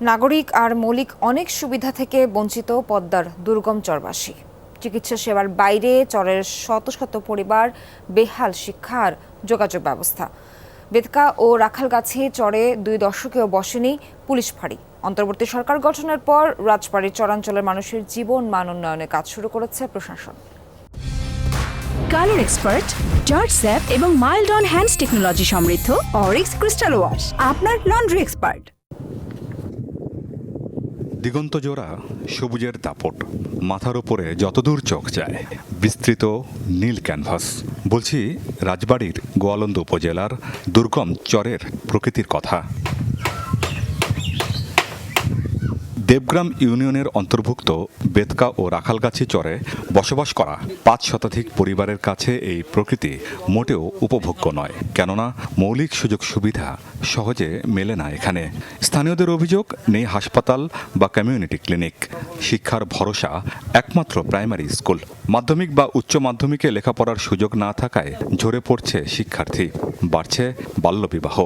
নাগরিক আর মৌলিক অনেক সুবিধা থেকে বঞ্চিত পদ্মার দুর্গম চরবাসী। চিকিৎসা সেবার বাইরে চরের শত শত পরিবার, বেহাল শিক্ষার যোগাযোগ ব্যবস্থা। বেদকা ও রাখালগাছি চরে দুই দশকেও বসেনি পুলিশ ফাঁড়ি। অন্তর্বর্তী সরকার গঠনের পর রাজবাড়ির চরাঞ্চলের মানুষের জীবন মান উন্নয়নের কাজ শুরু করেছে প্রশাসন। কালার এক্সপার্ট জর্জ স্যাপ এবং মাইল্ড অন হ্যান্ডস টেকনোলজি সমৃদ্ধ অরিক্স ক্রিস্টাল ওয়াশ, আপনার লন্ড্রি এক্সপার্ট। দিগন্ত জোড়া সবুজের দাপট। মাথার উপরে যতদূর চোখ যায়, বিস্তৃত নীল ক্যানভাস। বলছি, রাজবাড়ির গোয়ালন্দ উপজেলার দুর্গম চরের প্রকৃতির কথা। দেবগ্রাম ইউনিয়নের অন্তর্ভুক্ত বেতকা ও রাখালগাছি চরে বসবাস করা পাঁচ শতাধিক পরিবারের কাছে এই প্রকৃতি মোটেও উপভোগ্য নয়। কেননা, মৌলিক সুযোগ সুবিধা সহজে মেলে না এখানে। স্থানীয়দের অভিযোগ নেই হাসপাতাল বা কমিউনিটি ক্লিনিক শিক্ষার ভরসা একমাত্র প্রাইমারি স্কুল মাধ্যমিক বা উচ্চ মাধ্যমিকে লেখাপড়ার সুযোগ না থাকায় ঝরে পড়ছে শিক্ষার্থী। বাড়ছে বাল্যবিবাহ।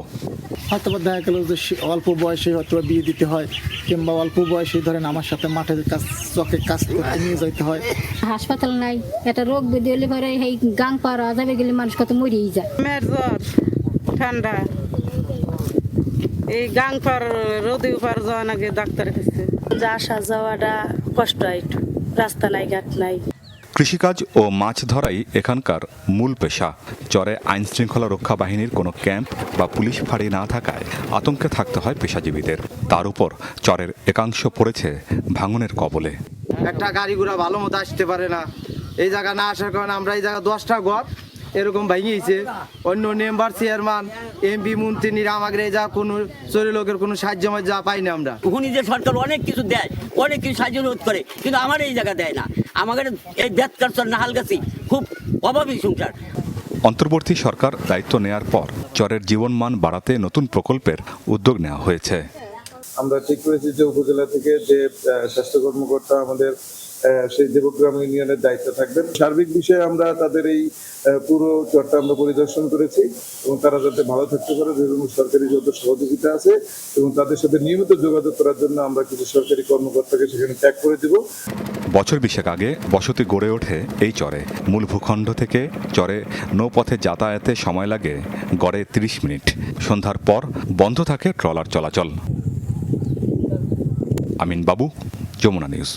হয়তো বা দেখা গেল যে অল্প বয়সে হয়তো বিয়ে দিতে হয় কিংবা অল্প বয়সে ধরেন আমার সাথে মাঠের কাজ চকে কাজ করতে নিয়ে যেতে হয়। হাসপাতাল নাই একটা রোগ ব্যাধি হলে পরে এই গাং পার যাবে গেলে মানুষ কত মরিয়ে যায়। মেয়ের জ্বর ঠান্ডা। এই গাং পার রোদে পার যাওয়া নাকি ডাক্তারের কাছে যা আসা যাওয়াটা কষ্ট হয় একটু। রাস্তা নাই ঘাট নাই। কৃষিকাজ ও মাছ ধরাই এখানকার মূল পেশা। চরে আইন শৃঙ্খলা রক্ষা বাহিনীর কোনো ক্যাম্প বা পুলিশ ফাঁড়ি না থাকায় আতঙ্কে থাকতে হয় পেশাজীবীদের। তার উপর চরের একাংশ পড়েছে ভাঙনের কবলে। একটা গাড়ি ঘোড়া ভালো মতো আসতে পারে না। এই জায়গা না আসার কারণে আমরা এই জায়গা দশটা ঘর এরকম ভেঙেছে অন্য মেম্বার চেয়ারম্যান এমপি মন্ত্রীরা আমাদের যা কোনো শরীর লোকের কোনো সাহায্য যা পাই না আমরা। উনি যে সরকার অনেক কিছু দেয় অনেক কিছু সাহায্য রোধ করে কিন্তু আমার এই জায়গা দেয় না। আমাদের এই দেশ কালচার নাহাল গাছি খুব অভাবী সংসার। অন্তর্বর্তী সরকার দায়িত্ব নেয়ার পর চরের জীবনমান বাড়াতে নতুন প্রকল্পের উদ্যোগ নেওয়া হয়েছে। আমরা ঠিক করেছি যে উপজেলা থেকে যে স্বাস্থ্য কর্মকর্তা আমাদের সেই দেবগ্রাম ইউনিয়নের দায়িত্ব থাকবেন। সার্বিক বিষয়ে আমরা তাদের এই পুরো চরটা আমরা পরিদর্শন করেছি এবং তারা যাতে ভালো থাকতে পারে, বিভিন্ন সরকারি যত সহযোগিতা আছে এবং তাদের সাথে নিয়মিত যোগাযোগ করার জন্য আমরা কিছু সরকারি কর্মকর্তাকে সেখানে ত্যাগ করে দেব। বছর বিশেক আগে বসতি গড়ে ওঠে এই চরে। মূল ভূখণ্ড থেকে চরে নৌপথে যাতায়াতে সময় লাগে গড়ে ৩০ মিনিট। সন্ধ্যার পর বন্ধ থাকে ট্রলার চলাচল। আমিন বাবু, যমুনা নিউজ।